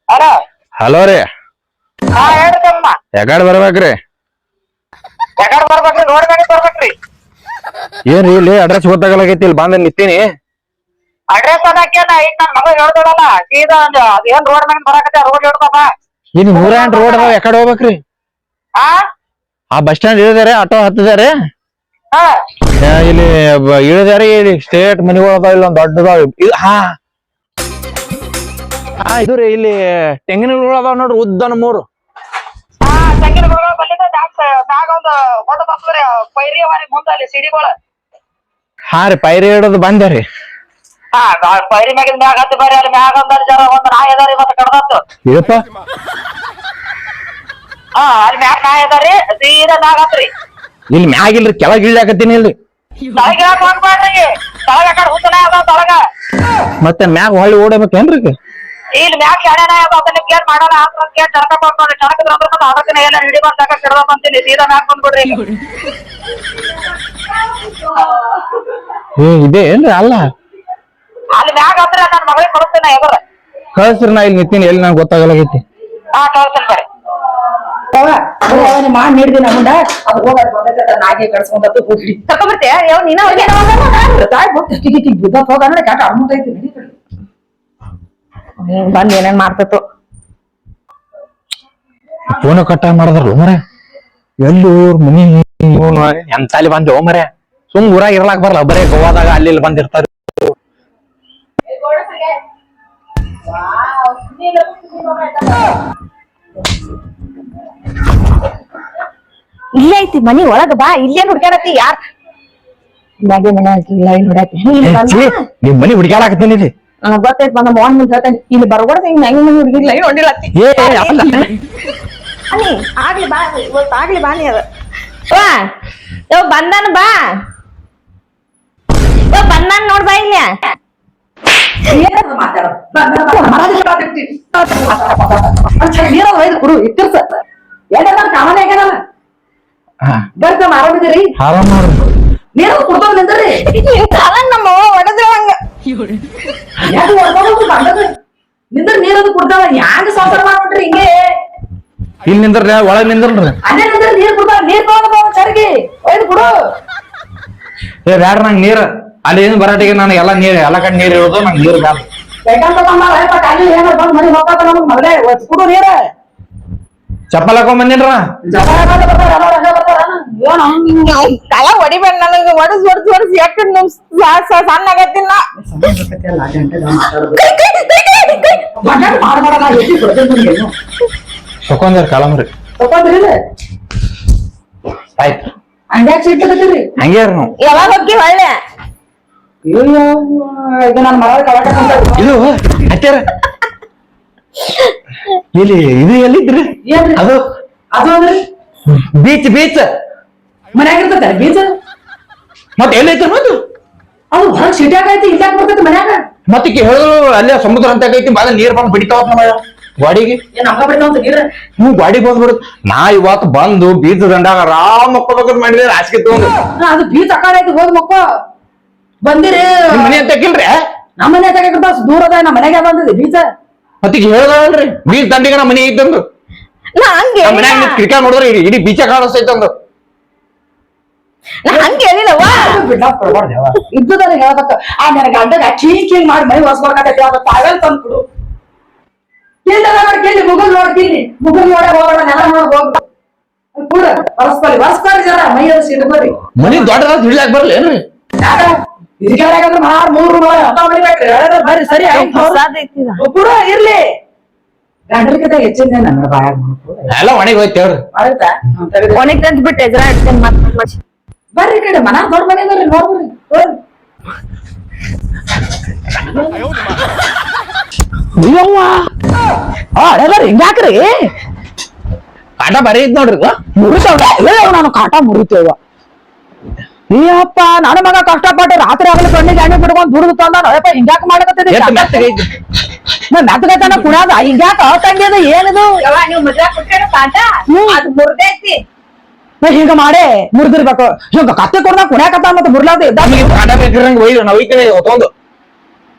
ಹಲೋ. ಹಲೋ ರೀ. ಹಾ ಬರ್ಬೇಕ್ರಿ. ಯಾಕಡೆ ಬರ್ಬೇಕ್ರಿ ನೋಡಿ ಗಾಡಿ ಬರ್ಬೇಕ್ರಿ. ಏನ್ರಿ ಇಲ್ಲಿ ಅಡ್ರೆಸ್ ಗೊತ್ತಾಗಲಾಗೈತಿ ಇಲ್ಲಿ ಬಂದ್ ನಿಂತೀನಿ. ಅಡ್ರೆಸ್ ಅನ್ನಕೇನ ಈಗ ನನ್ ಮಗ ಹೇಳ್ದೋಡಲ್ಲ ಸೀದಾ ಒಂದ್ ಅದೇನ್ ರೋಡ್ ಮೇಲೆ ಬರಾಕತ್ತೆ ರೋಡ್ ಹೇಳ್ಕೊಬ. ಇಲ್ಲಿ ನೂರ ಎಂಟು ರೋಡ್ ಅದಾವ ಯಾಕಡೆ ಹೋಗ್ಬೇಕ್ರಿ. ಹಾ ಆ ಬಸ್ ಸ್ಟ್ಯಾಂಡ್ ಇಳಿದಾರೆ ಆಟೋ ಹತ್ತಿದಾರೆ. ಹಾ. ಆ, ಇಲ್ಲಿ ಬ- ಇಳಿದಾರೆ ಇಲ್ಲಿ ಸ್ಟೇಟ್ ಮನಿಗಳು ಇಲ್ಲ ಇಲ್ಲಿ ಒಂದ್ ದೊಡ್ಡದಾವ ಹಾ. ಹಾ ಇದು ರೀ ಇಲ್ಲಿ ತೆಂಗಿನಗಳು ಅದಾವ ನೋಡ್ರಿ ಉದ್ದನ ಮೂರು. ಹಾ ತೆಂಗಿನ ಬಂದಿದ್ದ ಮ್ಯಾಗ ಒಂದು ದೊಡ್ಡ ಬಸ್ರಿ ಪೈರಿ ಅವರಿ ಮುಂದ ಅಲ್ಲಿ ಸಿಡಿಗಳ. ಹಾ ರೀ ಪೈರಿ ಹಿಡದು ಬಂದೆ ರೀ. ಹಾ ಪೈರಿ ಮ್ಯಾಗಿನ ಮ್ಯಾಗ ಹತ್ತಿ ಬರ್ರಿ ಅಲ್ಲಿ ಮ್ಯಾಗ ಒಂದ್ ಜರ ಒಂದ್ ನಾಯಿ ಅದಾರಿ ಮತ್ತೆ ಕಡ್ದತ್ತು. ಇದಪ್ಪ ಹಾ ಅಲ್ಲಿ ಮ್ಯಾಗ ನಾಯಿ ಅದಾರಿ ಸೀದಾ ಮ್ಯಾಗ ಹತ್ರಿ. ಇಲ್ಲಿ ಮ್ಯಾಗಿಲ್ರಿ ಕೆಳಗ್ ಇಳಿಯಾಕತ್ತೀನಿ ಇಲ್ಲಿ. ತಳಗ ಯಾಕೆ ಹೋಗ್ಬೇಡ್ರಿ ತಳಗ ಕಡೆ ಹುತ್ತನ ಅದಾವ ತಳಗ. ಮತ್ತೆ ಮ್ಯಾಗ ಹೊಳ್ಳಿ ಓಡಬೇಕೇನ್ರಿ ಇಲ್ಲಿ ಮ್ಯಾಗ ನಾಯಿ ಅದಾವ ಕೇರ್ ಮಾಡೋಣ ಅಂತ ಅಂದ್ರೆ ಮತ್ತೆ ಅದಕ್ಕೆ ಹಿಡಿ ಬಂದಾಗ ಅಂತೀನಿ ಸೀದಾ ಮ್ಯಾಗ ಬಂದ್ಬಿಡ್ರಿ. ಏ ಇದೆ ಏನ್ರಿ ಅಲ್ಲ? ಅಲ್ಲಿ ಮ್ಯಾಗ ಅಂದ್ರೆ ನನ್ನ ಮಗಳಿಗೆ ಕೊಡ್ತೇನೆ ಎದುರು ಕಳ್ಸ್ರಿ ನಾ ಇಲ್ಲಿ ನಿಂತೀನಿ ಎಲ್ಲಿ ನಂಗೆ ಗೊತ್ತಾಗಲಾಗೈತಿ. ಹಾ ಕಳ್ಸ್ತೇನೆ ಬರ್ರಿ. ಮಾಡಿ ನೀಡ್ತೀನಿ ಅಮ್ಮಂಡ ಅದು ಹೋಗ್ಲಿ ಯಾವ ನೀನ ತಾಯಿ ಬಿಟ್ಟು ಕಿಕ್ಕಿ ಕಿಕ್ಕಿ ಬಿದ್ದತ್ ಹೋಗ ಅಂದ್ರೆ ಕಾಟ ಅರ್ಮುಂಟೈತಿ ನಡಿ ಕಡೆ. ಬಂದ್ ಏನೇನ್ ಮಾಡ್ತಿತ್ತು? ಫೋನ್ ಕಟ್ಟ ಮಾಡಿದ್ರು ಮರ ಎಲ್ಲಿ ಇವ್ರ ಮನಿ ಎಂತಲ್ಲಿ ಬಂದೆ ಮರೆ ಸುಮ್ ಊರಾಗ ಇರ್ಲಾಕ್ ಬರಲ್ಲ ಬರೇ ಗೋವಾದಾಗ ಅಲ್ಲಿ ಇಲ್ಲಿ ಬಂದಿರ್ತಾರ. ಇಲ್ಲೇ ಐತಿ ಮನಿ ಒಳಗ ಬಾ ಇಲ್ಲೇ ಹುಡ್ಕ್ಯಾಡತಿ ಯಾರ್? ಇಲ್ಲಾಗೆ ಮನೆ ಇಲ್ಲ ಇಲ್ಲಿ ಹುಡ್ಯಾತಿ ನಿಮ್ ಮನಿ ಹುಡುಕಾಡಕತ್ತೀನಿ ಇಲ್ಲಿ ಗೊತ್ತೈತ್ ಬಂದ ಮೋಹನ್ ಮುಂದೆ ಹೇಳ್ತೇನೆ. ಇಲ್ಲಿ ಬರ್ಬಾರ್ದು ಹಿಂಗ್ ನಂಗೆ ಮನಿ ಹುಡುಗಿಲ್ಲ ಏನು ಹೊಂಡಿಲತ್ತಿ ಅಲ್ಲಿ ಆಗ್ಲಿ ಬಾ ಇವತ್ತು ಆಗ್ಲಿ ಬಾ ನೀ ಅದ. ಯವ್ ಬಂದಾನ ಬಾ. ಬಂದಾನ ನೋಡ್ ಬಾ ಇಲ್ಲ. ಇಲ್ಲಿ ನಿಂದ್ರಿ ಒಳಗ್ ನಿಂದ್ರಲ್ರಿ. ಅದೇ ನಿಂದ್ರ ನೀರ್ ಕುಡ್ತಾವ ನೀರ್ ತಗೊಂಡ್ ಚರ್ಗಿ. ಒಯ್ದು ಕೊಡು. ಏ ಬ್ಯಾಡ ನಂಗೆ ನೀರ್. ಅಲ್ಲಿ ಏನ್ ಬರಾಟಿಗೆ ನಾನು ಎಲ್ಲ ನೀರು ಎಲ್ಲ ಕಡೆ ನೀರು ಇರೋದು ನಂಗೆ ನೀರು ಬ್ಯಾಡ ಚಪ್ಪಲ್ ಹಾಕೊಂಡ್ ಬಂದಿನ್ರ. ಕಲ ಹೊಡಿಬೇಡ ನನಗ ಹೊಡಸ್ ಹೊಡಸ್ ಹೊಡಸ್ ಯಾಕ ಸಣ್ಣ ಆಗತ್ತಿನ ತಕೊಂಡ್ರಿ ಇಲ್ಲ? ಆಯ್ತು. ಹಂಗ್ಯಾಕ್ ಸಿಟ್ ತಗೋತೀರಿ? ಹಂಗೆ ರೀ ನಾವು? ಯಾವಾಗ ಹೋಗಿ ಅಯ್ಯೋ, ಇದು ಹತ್ತಿರ ಇಲ್ಲಿ ಇದು ಎಲ್ಲಿದ್ರಿ? ಅದು ಅದು ಅಂದ್ರೆ? Beach beach. ಮನ್ಯಾಗ ಇರ್ತೈತೆ ಬೀಜ ಮತ್ತೆ ಎಲ್ಲೈತಿ ಮತ್ತು ಅದು? ಹೊರ ಸಿಟ್ಯಾಗ ಐತಿ ಇಲ್ಲಾಕ್ ಬರ್ತೈತಿ ಮನ್ಯಾಗ. ಮತ್ತೆ ಹೇಳಿದ್ರು ಅಲ್ಲೇ ಸಮುದ್ರ ಅಂತ ಐತಿ ಬಾಳ ನೀರ್ ಬಂದು ಬಿಡಿತಾವ ನಮ್ಮ ಗಾಡಿಗೆ. ಹ್ಞೂ ಗಾಡಿ ಬಂದ್ಬಿಡುದು ನಾ ಇವತ್ತು ಬಂದು ಬೀಚ್ ದಂಡಾಗ ಆರಾಮ್ ಮಕ್ಕೋಬೇಕು ಮಾಡಿದ್ರೆ ಹಾಸಿಗೆ ತಗೊಂಡು. ಅದು ಬೀಚ್ ಅಕಾಡ ಐತಿ ಹೋದ್ ಮಕ್ಕೋ. ಬಂದಿರಿ. ನಿಮ್ ಮನೆ ಅಂತ ನಮ್ಮ ಮನೆ ತಗೊಂಡ್ ದೂರ ಅದ ನಮ್ಮ ಮನೆಗೆ ಬಂದಿದೆ ಹೇಳ್ದಲ್ರಿ ಬೀಚ್? ದಂಡಿಗೆ ನಮ್ಮ ಮನೆ ಇದ್ದಂದು ನಾ ಹಂಗೆ ನಮ್ಮ ಮನ್ಯಾಗ ಕ್ರಿಕೆಟ್ ನೋಡಿದ್ರೆ ಇಡೀ- ಇಡೀ ಬೀಚ ಕಾಣಿಸ್ತೈತಂದು ನಾ ಹಂಗೆ ಇದ್ದುದನ್ನ ಹೇಳ್ಬೇಕ. ಆ ನನ್ನ ಗಂಡಗ ಚೀನ್ ಚೀನ್ ಮಾಡಿ ಮೈ ಕೇಳಿ ಕೇಳಿ ಮುಗುಲ್ ನೋಡ್ತೀನಿ ಮುಗುಲ್ ನೋಡ ಹೋಗೋಣ ನೆಲ ನೋಡ್ ಕೂಡ. ಜರ ಮೈ ಮನಿ ದೊಡ್ಡದಾದ ಹಿಡ್ಲಾಕ್ ಯಾಕ ಇದಕ್ಕಾಗಂದ್ರೆ ಮಾರ್ ಮೂರು ಅಂತ ಮನಿಬೇಕ್ರಿ ಹೇಳಿದ್ರೆ ಬರ್ರಿ ಸರಿ ಆಯ್ತು ಕೂಡ ಇರ್ಲಿ. ಗಂಡಲಿಕ್ಕಿಂತ ಹೆಚ್ಚಿನ ನನ್ನ ಬಾಯಾಗ ಎಲ್ಲ ಒಣಗಿ ಹೋಯ್ತೇವ್ರಿ. ಒಣಗ್ ಬಿಟ್ಟೆ ಜರ ಇಡ್ತೇನೆ ಮತ್ತೆ ಬರ್ರಿ ಕಡೆ ಮನ ದೊಡ್ಡ ಮನೆ ನೋಡ್ರಿ ಅಯ್ಯವ್ವ. ಆ ಅಳೆದಾರ ಹಿಂಗಾಕ್ರಿ ಕಾಟ ಬರೀ ಇದ್ ನೋಡ್ರಿ. ಮುರಿತವ ನಾನು ಕಾಟ ಮುರಿತೇವ. ಅಯ್ಯಪ್ಪ ನನ್ನ ಮಗ ಕಷ್ಟಪಟ್ಟು ರಾತ್ರಿ ಆಗಲಿ ಕಣ್ಣಿಗೆ ಎಣ್ಣೆ ಬಿಡ್ಕೊಂಡ್ ದುಡಿದು ತಂದಾನ ಅಯ್ಯಪ್ಪ ಹಿಂಗ್ಯಾಕ ಮಾಡಕತ್ತಿದ್ದೆ. ಮೆತ್ತಗೈತನ ಕುಣ್ಯಾದ ಹಿಂಗ್ಯಾಕ ತಂಗಿದ ಏನಿದು? ಹಿಂಗ ಮಾಡೇ. ಮುರಿದಿರ್ಬೇಕು. ಹಿಂಗ ಕತ್ತೆ ಕೊಡ್ದ ಕುಣ್ಯಾಕತ್ತ ಮತ್ತೆ ಮುರ್ಲಾದ ಇದ್ದ? ನಮಗೆ ಕಾಟ ಬೇಕಿರಂಗ್ ಒಯ್ದು ನಾವ್ ಈ ಕಡೆ ಹೊತ್ತೊಂದು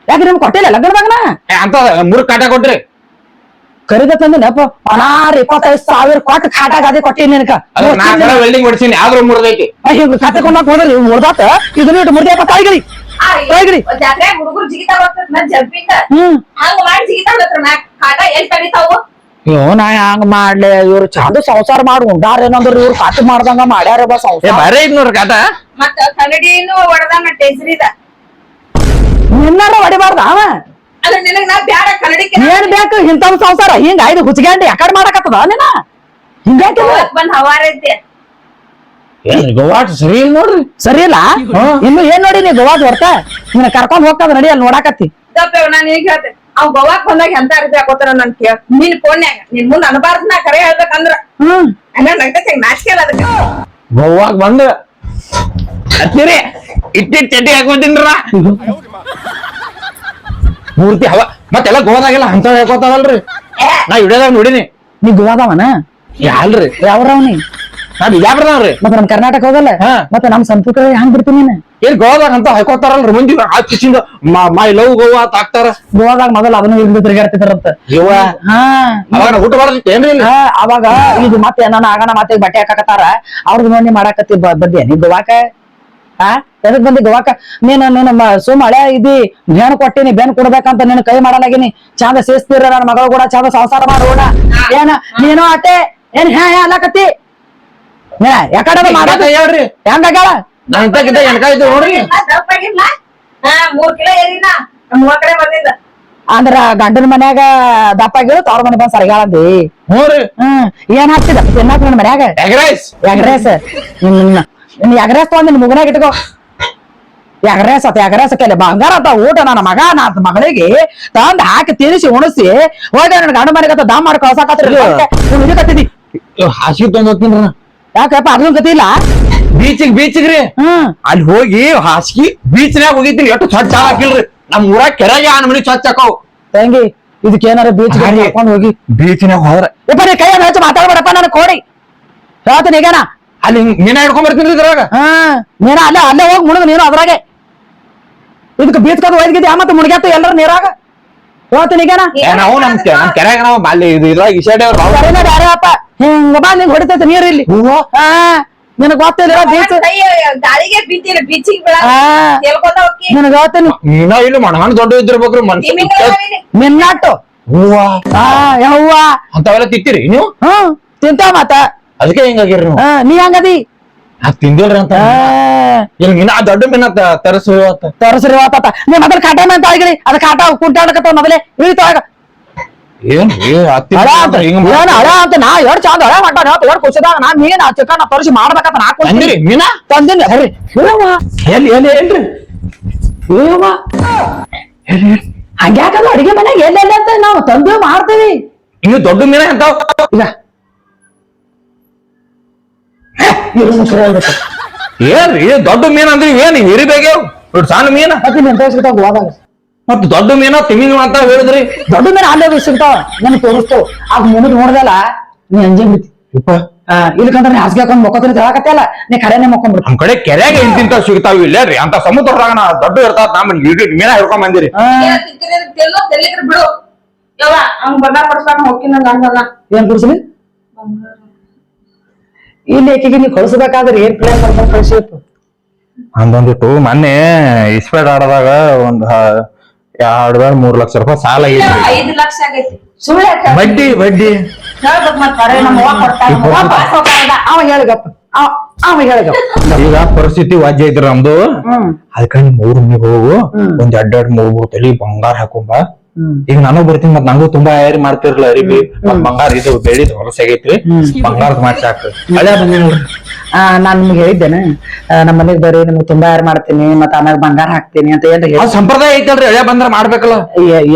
ಯಾಕೆ ನಿಮ್ಗೆ ಕೊಟ್ಟಿಲ್ಲ ಲಗ್ನದಾಗನ? ಏ, ಅಂತ ಮುರ್ ಕಾಟ ಕೊಟ್ರಿ. ನೆಪ ಅನಾರ್ ಇಪ್ಪತ್ತೈದು ಸಾವಿರ ಕೊಟ್ಟು ಕಾಟಾಗ ಅದೇ ಕೊಟ್ಟಿನಿ ನಿನಕ ವೆಲ್ಡಿಂಗ್ ಹೊಡ್ಸೀನಿ ಆದ್ರೂ ಮುರಿದೈತಿ. ಹಿಂಗ ಕತ್ತೆ ಕೊಂಡಾಕ್ ಹೋದ್ರಿ ಮುರ್ದಾತ? ಇದನ್ನ ಇಟ್ಟು ಬರ್ತದ ನನ್ ಜಂಪಿಂಗ್ ಹ್ಮ್. ಹಂಗ ಮಾಡಿ ಜಿಗಿತಾ ಬರ್ತದ ನಾ ಹಂಗ ಮಾಡ್ಲೆ? ಇವ್ರು ಚಂದ ಸಂಸಾರ ಮಾಡಿ ಉಂಡಾರ ಏನಂದ್ರ ಇವ್ರು ಕಾಟಿ ಮಾಡ್ದಂಗ ಮಾಡ್ಯಾರ ಬಾ ಸಂಸಾರ. ಬರೇ ಇದ್ ನೋಡ್ರಿ ಕಾಟ? ಮತ್ತ ಕನ್ನಡಿನು ಹೊಡೆದಾನ ಟೇಸ್ರಿದ ನಿನ್ನಾರ ಹೊಡಿಬಾರ್ದ ಅವ? ಅದ್ರ ನಿನಗ್ ನಾ ಬ್ಯಾಡ ಕನ್ನಡಿಕೆ ಏನ್ ಬೇಕು? ಇಂಥವ್ ಸಂಸಾರ. ಹಿಂಗ ಐದು ಹುಚ್ಚಿಗೆಂಡಿ ಯಾಕಡೆ ಮಾಡಕತ್ತದ ನೀನ? ಹಿಂಗಾಕೆ ಬಂದ್ ಹವಾರ ಐತೆ. ಏನ್ ಗೋವಾಟ್ ಸರಿ ಇಲ್ಲ ನೋಡ್ರಿ? ಸರಿ ಇಲ್ಲ? ಇನ್ನು ಏನ್ ನೋಡಿ ನೀ ಗೋವಾ ಹೊರ್ತ ನಿನ್ನ ಕರ್ಕೊಂಡ್ ಹೋಗ್ತದ ನಡಿ ಅಲ್ಲಿ ನೋಡಾಕತ್ತಿ. ದಪ್ಪ ನಾ ನಿನಗ್ ಹೇಳ್ತೆ ಅವ್ ಗೋವಾಕ್ ಬಂದಾಗ ಎಂತ ಅರ್ಬಿ ಹಾಕೋತಾರ ನನ್ ಕೇಳ ನಿನ್ ಫೋನ್ಯಾಗ ನಿನ್ ಮುಂದ್ ಅನ್ಬಾರ್ದು ನಾ ಕರೆ ಹೇಳ್ಬೇಕಂದ್ರ. ಹ್ಮ್. ನಗ್ತೈತಿ ನಾಚಿಕೆ ಅಲ್ಲ ಅದಕ್ಕೆ. ಗೋವಾಕ್ ಬಂದ ಹತ್ತಿರಿ. ಇಟ್ಟಿಟ್ ಚಡ್ಡಿ ಹಾಕೊಂತೀನ್ರ ಮೂರ್ತಿ ಹವ. ಮತ್ತೆಲ್ಲ ಗೋವಾದಾಗೆಲ್ಲ ಅಂತ ಹೇಳ್ಕೊತಾವಲ್ರಿ ನಾ ವಿಡಿಯೋದಾಗ ನೋಡಿನಿ. ನೀ ಗೋವಾದವನ? ಯಾಲ್ರಿ? ಯಾವ್ರವನಿ? ನೀ ಬಿಜಾಪುರದವ್ರಿ ಮತ್ತೆ ನಮ್ ಕರ್ನಾಟಕ ಹೋಗಲ್ಲ ಹಾ. ಮತ್ತೆ ನಮ್ ಸಂಸ್ಕೃತಿ ಹ್ಯಾಂಗ್ ಬಿಡ್ತೀನಿ ನೀನು? ಏನ್ ಗೋವಾದಾಗ ಅಂತ ಹಾಕೋತಾರಲ್ರಿ ಮಂದಿ ಆ ಕಿಸಿಂದ ಮೈ ಲವ್ ಗೋವಾ ಅಂತ ಹಾಕ್ತಾರ. ಗೋವಾದಾಗ ಮೊದಲ ಅದನ್ನ ಇಲ್ಲಿ ತಿರುಗಾಡ್ತಿದ್ರಂತ ಇವ ಹಾ. ಅವಾಗ ಊಟ ಮಾಡಿ ಏನ್ರಿ ಅವಾಗ ಇದು ಮತ್ತೆ ನನ್ನ ಆಗನ ಮತ್ತೆ ಬಟ್ಟೆ ಹಾಕಾಕತ್ತಾರ. ಅವ್ರದ್ದು ನೋಡಿ ಮಾಡಾಕತ್ತಿ ಬದ್ಯ. ಬಂದೆ ನೀ ಗೋವಾಕ? ಹಾ? ಎದಕ್ ಬಂದಿ ವಾಕ ನೀನ್ ನೀನ್ ಮ- ಸುಮ್ ಹಳೆ ಇದಿ ಬೆನ್ ಕೊಟ್ಟಿನಿ ಬೇನ್ ಕೊಡ್ಬೇಕಂತ ನಿನ್ ಕೈ ಮಾಡಲಾಗಿನಿ. ಚಂದ ಸೇಸ್ತಿರ ನನ್ನ ಮಗಳು ಕೂಡ ಚಂದ ಸಂಸಾರ ಮಾಡೋಣ ಏನ ನೀನು ಅಟ್ಟೆ? ಏನ್ ಹ್ಯಾ ಹ್ಯಾ ಅಲ್ಲಕತ್ತಿ ಯಾಕಡೆ ಮಾಡೋದು? ಹೇಳ್ರಿ. ಹೆಂಗಾಗ್ಯಾಳ ನಾ ಇಂತಕ್ಕಿಂತ ಎಣ್ಕಾಯ್ ಇದ್ದು ನೋಡ್ರಿ. ಮೂರ್ ಕಿಲೋ ಏರಿನ. ನಮ್ಮ ಕಡೆ ಬಂದಿದ್ದ. ಅಂದ್ರ ಗಂಡನ ಮನ್ಯಾಗ ದಪ್ಪ ಆಗಿಳು ತವ್ರ ಮನೆ ಬಂದ್ ಸರಿಗಾಳಂದಿ. ಹ್ಮ್ ಏನ್ ಹಾಕ್ತಿದ ತಿನ್ನಾಕ ನನ್ನ ಮನ್ಯಾಗ? Egg rice. ಎಗ್ರೆಸ್ ನಿನ್ನ. ಎಗ್ರೆಸ್ ತಗೊಂಡ್ ನಿನ್ ಮುಗನಾಗ ಇಟ್ಕೋ. ಎಗ್ರೆಸ್ ಆತ ಎಗ್ರೆಸ್ ಕೆಲ ಬಂಗಾರ ಅಂತ ಊಟ ನನ್ನ ಮಗ ನಾ ಮಗಳಿಗೆ ತಂದ್ ಹಾಕಿ ತಿನ್ನಿಸಿ ಉಣಿಸಿ ಹೋಗಿ ನನ್ನ ಗಂಡ ಮನೆಗತ್ತ ದಮ್ ಮಾಡಿ ಕಳ್ಸಾಕತ್ರಿ ಕತ್ತಿದಿ ಹಾಸಿಗೆ ತೊಗೊಂಡ್ ಹೋಗ್ತೀನಿ ಯಾಕಪ್ಪ ಅದನ್ನ ಗತಿ ಇಲ್ಲ? ಬೀಚಿಗೆ ಬೀಚಿಗೆ ರೀ. ಹ್ಮ್. ಅಲ್ಲಿ ಹೋಗಿ ಹಾಸಿಗೆ ಬೀಚ್ನ್ಯಾಗ ಹೋಗಿದ್ರಿ ಎಷ್ಟು ಸ್ವಚ್ಛ ಹಾಕಿಲ್ರಿ. ನಮ್ ಊರಾಗ ಕೆರೆಗೆ ಆನ್ ಮನಿ ಸ್ವಚ್ಛ ಹಾಕವು ತಂಗಿ ಇದಕ್ಕೇನಾರ ಬೀಚ್ ಹಾಗೆ. ಕರ್ಕೊಂಡ್ ಹೋಗಿ. ಬೀಚ್ನ್ಯಾಗ ಹೋದ್ರ. ಯಪ್ಪ ನೀ ಕೈ ಹೆಚ್ಚು ಮಾತಾಡ್ಬೇಡಪ್ಪ ನನಗೆ ಕೋಡಿ. ಹೇಳ್ತೀನಿ ಈಗನ ಅಲ್ಲಿ ಮೀನ ಹಿಡ್ಕೊಂಡ್ ಬರ್ತೀನಿ ಇದ್ರಾಗ. ಹಾ ನೀನ ಅಲ್ಲೇ ಅಲ್ಲೇ ಹೋಗಿ ಮುಳುಗು ನೀನು ಅದ್ರಾಗೆ. ಇದಕ್ಕೆ ಬೀಚ್ಕದ ಒಯ್ದಿದ್ಯಾ ಮತ್ತೆ ಮುಳುಗ್ಯಾತು ಎಲ್ಲರ ನೀರಾಗ? ಹೇಳ್ತೀನಿ ಈಗನ? ಏ, ನಾವು ನಮ್ ಕೆ- ನಮ್ ಕೆರೆಯಾಗ ನಾವು ಅಲ್ಲಿ ಇದು ಇದ್ರಾಗ ಇಸೇಡೆ ಅವ್ರು ನಾವು ಸರಿನಾ ಬ್ಯಾರೆ ಅಪ್ಪ? ಹಿಂಗ ಬಾ ನಿಂಗ್ ಹೊಡಿತೈತಿ ನೀರು ಇಲ್ಲಿ. ಹಾ ನಿನಗ್ ಗೊತ್ತಿಲ್ಲ ಬೀಚ್? ಗಾಳಿಗೆ ಬಿದ್ದಿಲ್ಲ ಬೀಚಿಗೆ ಬೀಳ ಹಾ. ತೇಲ್ಕೋತ ಹೋಗಿ. ನಿನಗ್ ಹೇಳ್ತೀನಿ ಮೀನಾ ಇಲ್ಲಿ ಮಣ್ಣ ದೊಡ್ಡ ಇದ್ದಿರ್ಬೇಕ್ರಿ ಮನ್ಸ. ಮಿನ್ನಾಟು. ಹೂವ? ಹಾ ಯವ್ವ? ಅಂತವೆಲ್ಲ ತಿಂತೀರಿ ನೀವು? ಹ್ಮ್ ತಿಂತಾವ ಮತ್ತ. ಅದಕ್ಕೆ ಹಿಂಗಾಗಿರಿ ನೀವು? ಹಾ ನೀ ಹಂಗದಿ ನಾ ತಿಂದಿಲ್ರಿ ಅಂತ. ಇಲ್ಲಿ ಮೀನಾ ದೊಡ್ಡ ಮಿನ ತರಸು ತೋರಿಸ್ರಿ ಇವತ್ತ. ನೀ ಮೊದಲು ಕಾಟ ಅಂತ ತಾಗಿರಿ ಅದ ಕಾಟ ಕುಂಟಾಡಕತ್ತ ಮೊದಲೇ. ಇಳಿತಾಗ ಏನ್ ಹಳ ಅಂತ. ಹಿಂಗ್ ಏನ್. ಹಳ ಅಂತ? ನಾ ಎರಡ್ ಚಂದ ಹಳ ಮಾಡ್ತಾನ ಎರಡ್ ಖುಷಿದಾಗ ನಾ ಮೀನ್ ಚಿಕನ್ ತೋರಿಸಿ ಮಾಡ್ಬೇಕಂತ ನಾ. ತಂದಿರಿ ಮೀನಾ? ತಂದಿನಿ. ಸರಿ ಎಲ್ಲಿ ಎಲ್ಲಿ ಎಲ್ರಿ? ಹಂಗ್ಯಾಕಲ್ಲ ಅಡಿಗೆ ಮನೆಗೆ ಎಲ್ಲೆಲ್ಲ ಅಂತ ನಾವು ತಂದು ಮಾಡ್ತೀವಿ. ಇನ್ನು ದೊಡ್ಡ ಮೀನ ಅಂತ ಈಗ ಏನ್ರಿ ದೊಡ್ಡ ಮೀನ್ ಅಂದ್ರೆ? ಏನ್ ಹಿರಿಬೇಕು ದೊಡ್ಡ ಸಣ್ಣ ಮೀನ. ಮತ್ತೆ ಮತ್ ದೊಡ್ಡ ಮೀನ ತಿಮಿಂಗ್ ಅಂತ ಹೇಳಿದ್ರಿ. ದೊಡ್ಡ ಮೀನ್ ಅಲ್ಲೇ ಸಿಗ್ತಾವ ನನ್ ತೋರಿಸ್ತು. ಆಗ ಮುಂದ್ ನೋಡ್ದಲ್ಲ ನೀ ಅಂಜಿ ಬಿಡ್ತಿ. ಇಲ್ಕಂದ್ರೆ ನೀ ಹಾಸಿಗೆ ಹಾಕೊಂಡ್ ಮೊಕ್ಕೋತೀನಿ ಹೇಳಕತ್ತಲ್ಲ ನೀ ಕರೆನೆ ಮೊಕ್ಕೊಂಡ್ಬಿಡ್ತಿ ನಮ್ ಕಡೆ ಕೆರೆಗೆ ಇಂತಿಂತ ಸಿಗ್ತಾವ ಇಲ್ಲೇರಿ ಅಂತ ಸಮುದ್ರದಾಗ ನಾ ದೊಡ್ಡ ಇರ್ತಾವ ನಮ್ ಮೀನ ಹಿಡ್ಕೊಂಡ್ ಬಂದಿರಿ. ಹಾ ತೆಲ್ಲೋ ತೆಲ್ಲಿಕ್ರ ಬಿಡು. ಯವ್ವ ಅವ್ನ್ ಬಂಗಾರ ಪಡ್ಸ್ಕೊಂಡ್ ಹೋಗ್ತೀನಿ ಏನ್ ಕುಡ್ಸಲಿ? ಇಲ್ಲಿ ಏಕಿಗೆ ನೀವು ಕಳ್ಸಬೇಕಾದ್ರೆ ಏನ್ ಪ್ಲಾನ್ ಮಾಡ್ಕೊಂಡು ಕಳ್ಸಿತ್ತು ಅಂದೊಂದಿಟ್ಟು ಮೊನ್ನೆ ಇಸ್ಪೇಟ್ ಆಡದಾಗ ಒಂದ್ ಎರಡ್ ಬೇಡ ಮೂರ್ ಲಕ್ಷ ರೂಪಾಯಿ ಸಾಲ ಐತಿ ಐದು ಲಕ್ಷ ಆಗೈತಿ. ಸುಳ್ಳು ಬಡ್ಡಿ ಬಡ್ಡಿ. ಹೇಳ್ಬೇಕು ಮತ್ತ್ ಬರೇ ನಮ್ಮ ಅವ್ವ ಕೊಡ್ತಾಳ. ನಮ್ಮ ಅವ್ವ ಪಾಸ್ ಹೋಗ್ತಾಳ. ಅವ ಹೇಳಗಪ್ಪ. ಅವ ಹೇಳಗಪ್ಪ. ಈಗ ಪರಿಸ್ಥಿತಿ ವಾಜ್ಯ ಐತ್ರಿ ನಮ್ದು. ಅದಕ್ಕ ನಿಮ್ ಊರ್ ಮನೆಗ್ ಹೋಗು. ಒಂದ್ ಎರಡ್ ಎರಡ್ ಮೂರ್ ಮೂರ್ ತಲಿ ಬಂಗಾರ ಹಾಕೊಂಬ ಈಗ ನಾನು ಬರ್ತೀನಿ ಮತ್ ನಂಗೂ ತುಂಬಾ ಯಾರಿ ಮಾಡ್ತಿರ್ಲ ಅರಿಬಿ ಮತ್ ಬಂಗಾರ ಇದು ಬೆಳಿ ಹೊಲಸ ಆಗೈತ್ರಿ ಬಂಗಾರದ ಮಾಡ್ಸಾಕ ಹಳೆ ಬಂದಿ ನೋಡ್ರಿ. ಆ, ನಾನ್ ನಿಮ್ಗೆ ಹೇಳಿದ್ದೇನೆ. ನಮ್ಮ ಮನೆಗ್ ಬರ್ರಿ ನಿಮ್ಗೆ ತುಂಬಾ ಯಾರು ಮಾಡ್ತೀನಿ ಮತ್ತೆ ಆಮೇಲೆ ಬಂಗಾರ ಹಾಕ್ತೀನಿ ಅಂತ ಏನ್ ಆ ಸಂಪ್ರದಾಯ ಐತಲ್ರಿ ಹಳೆ ಬಂದ್ರ ಮಾಡ್ಬೇಕಲ್ಲ.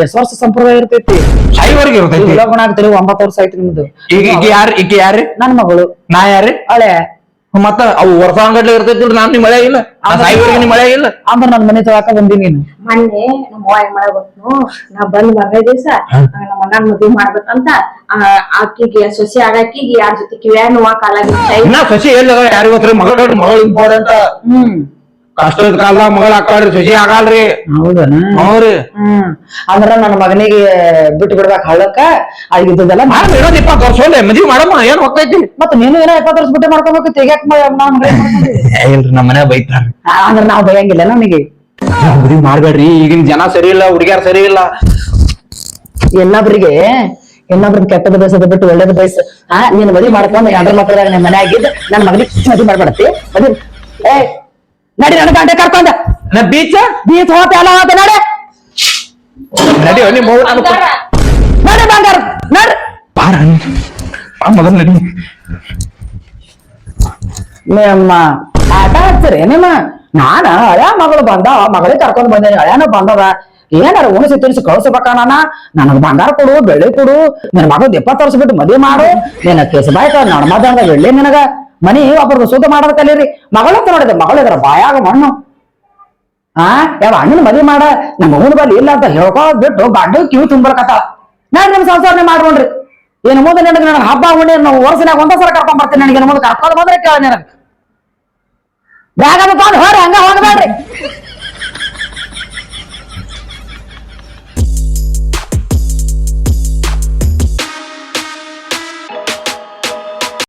ಎಷ್ಟ್ ವರ್ಷ ಸಂಪ್ರದಾಯ ಇರ್ತೈತಿ? ಐವರ್ಗೆ ಇರ್ತೈತಿ. ಇವಾಗ ಆಗ್ತೀರಿ ಒಂಬತ್ತು ವರ್ಷ ಆಯ್ತು ನಿಮ್ದು. ಈಗ ಈಗ ಯಾರು ಈಗ ಯಾರು ನನ್ ಮಗಳು. ನಾ ಯಾರು ಹಳೆ. ಮತ್ತ ಅವು ವರ್ಷಾಂಗಟ್ಲೆ ಇರ್ತೈತಿ ನಾನ್ ನಿಮ್ ಮಳೆ ಇಲ್ಲ ಆ ಸಾಯಿವರೆಗೆ ನಿಮ್ ಮಳೆ ಇಲ್ಲ. ಅಂದ್ರ ನನ್ ಮನೆ ತೊಳಕ ಬಂದಿ ನೀನು. ಮೊನ್ನೆ ನಮ್ಮ ಅವ್ವ ಮಾಡಕ್ ಗೊತ್ತು ನಾ ಬಂದ್ ಮಗ ದಿವಸ ನಮ್ಮ ಅಣ್ಣನ ಮದ್ವಿ ಮಾಡ್ಬೇಕಂತ ಆ, ಆಕಿಗೆ ಸೊಸೆ ಆಗಾಕಿಗೆ ಯಾರ ಜೊತೆ ಕಿವ್ಯಾಗ ನೋವ ಕಾಲಾಗಿ ಸಸಿ ಎಲ್ಲ ಯಾರಿಗೋತ್ರ ಗೊತ್ತ್ರಿ ಮಗಳ ಮಗಳು ಇಂಪಾರ್ಟೆಂಟ್ ಹ್ಮ್. ಕಷ್ಟದ ಕಾಲದಾಗ ಮಗಳ ಹಾಕಾಳ್ರಿ ಶಶಿ ಆಗಲ್ರಿ. ಹೌದನ? ಹ್ಮ್. ಅಂದ್ರ ನನ್ನ ಮಗನಿಗೆ ಬಿಟ್ಟು ಬಿಡ್ಬೇಕು ಹಳ್ಳಕ್ಕ ಆಗಿದ್ದೆಲ್ಲ ನಾನು ಇರೋದ್ ಇಪ್ಪತ್ತು ವರ್ಷ ಒಳ್ಳೆ ಮದ್ವಿ ಮಾಡಮ್ಮ ಏನ್ ಹೋಗ್ತೈತಿ ಮತ್ತ ನೀನು ಏನೋ ಇಪ್ಪತ್ತು ವರ್ಷ ಬಿಟ್ಟೆ ಮಾಡ್ಕೋಬೇಕು ತೆಗ್ಯಾಕ. ಇಲ್ರಿ ನಮ್ಮ ಮನೆ ಬೈತಾರ. ಅಂದ್ರ ನಾವ್ ಬಯಂಗಿಲ್ಲ ನಮಗೆ. ಮದ್ವಿ ಮಾಡ್ಬೇಡ್ರಿ ಈಗಿನ ಜನ ಸರಿ ಇಲ್ಲ ಹುಡುಗ್ಯಾರ ಸರಿ ಇಲ್ಲ ಎಲ್ಲೊಬ್ರಿಗೆ ಇನ್ನೊಬ್ರದ್ ಕೆಟ್ಟದ ಬಯಸದ ಬಿಟ್ಟು ಒಳ್ಳೇದ ಬಯಸ ಹಾ ನೀನ್ ಮದ್ವಿ ಮಾಡ್ಕೊಂಡು ಎರಡರ ಮಕ್ಕಳಾಗ ನಿಮ್ಮ ಮನೆ ಆಗಿದ್ದ ನನ್ ಮಗನಿಗೆ ಮದ್ವಿ ಮಾಡ್ಬಿಡತ್ತಿ. ಮದ್ವಿ ಏ ನಡಿ ನನ್ನ ಗಂಟೆ ಕರ್ಕೊಂಡ. ನಾ ಬೀಚ? ಬೀಚ್ ಹೋತ ಎಲ್ಲ ಹೋತ ನಡೆ. ನಡಿ ಅಲ್ಲಿ ಅವ್ವ ನಾನು ನಡಿ ಬಂಗಾರ ನಡೆ. ಬಾರ ಬಾ ಮೊದಲು ನಡಿ. ನಿಮ್ಮ ಆಟ ಆಡ್ತೀರಿ ನಿಮ್ಮ ನಾನ ಹಳ್ಯಾ ಮಗಳು ಬಂದ ಮಗಳಿಗೆ ಕರ್ಕೊಂಡ್ ಬಂದೇನಿ ಹಳ್ಯಾನ ಬಂದದ. ಏನಾರ ಉಣಿಸಿ ತಿನ್ಸಿ ಕಳ್ಸಬೇಕ ನಾನ? ನನಗ್ ಬಂಗಾರ ಕೊಡು ಬೆಳ್ಳಿ ಕೊಡು ನಿನ್ ಮಗದ್ ಇಪ್ಪತ್ತು ವರ್ಷ ಬಿಟ್ಟು ಮದುವೆ ಮಾಡು. ನಿನ್ನ ಕೇಸಬಾಯ್ಕ ನಡ್ಮದಂಗ ಬೆಳ್ಳಿ ನಿನಗ. ಮನಿ ಒಬ್ಬರದು ಶುದ್ಧ ಮಾಡೋದ್ ಕಲೀರಿ. ಮಗಳಂತ ನೋಡಿದೆ. ಮಗಳಿದ್ರ ಬಾಯಾಗ ಮಣ್ಣು. ಆ, ಯಾವ ಅಣ್ಣನ ಮದುವೆ ಮಾಡ, ನಮ್ಮ ಮಗನ ಬಲ್ಲಿ ಇಲ್ಲ ಅಂತ ಹೇಳ್ಕೋದ್ ಬಿಟ್ಟು ಗಂಡು ಕಿವಿ ತುಂಬರ್ಕತ್ತ ನಾನು ನಿಮ್ ಸಂಸಾರನೆ ಮಾಡ್ಕೊಂಡ್ರಿ. ಏನ್ ಮುಂದೆ ನನಗೆ ನನಗೆ ಹಬ್ಬ ಹುಣ್ಣಿ ನಾವು ವರ್ಷನಾಗ ಒಂದ ಸಲ ಕರ್ಕೊಂಡ್ ಬರ್ತೀನಿ ನನಗೆ. ಮುಂದೆ ಕರ್ಕೊಂಡ್ ಬಂದ್ರೆ ಕೇಳ ನನಗೆ. ಬ್ಯಾಗ ತಂದು ಹೋರಿ ಹಂಗ ಹೋಗಬೇಡ್ರಿ.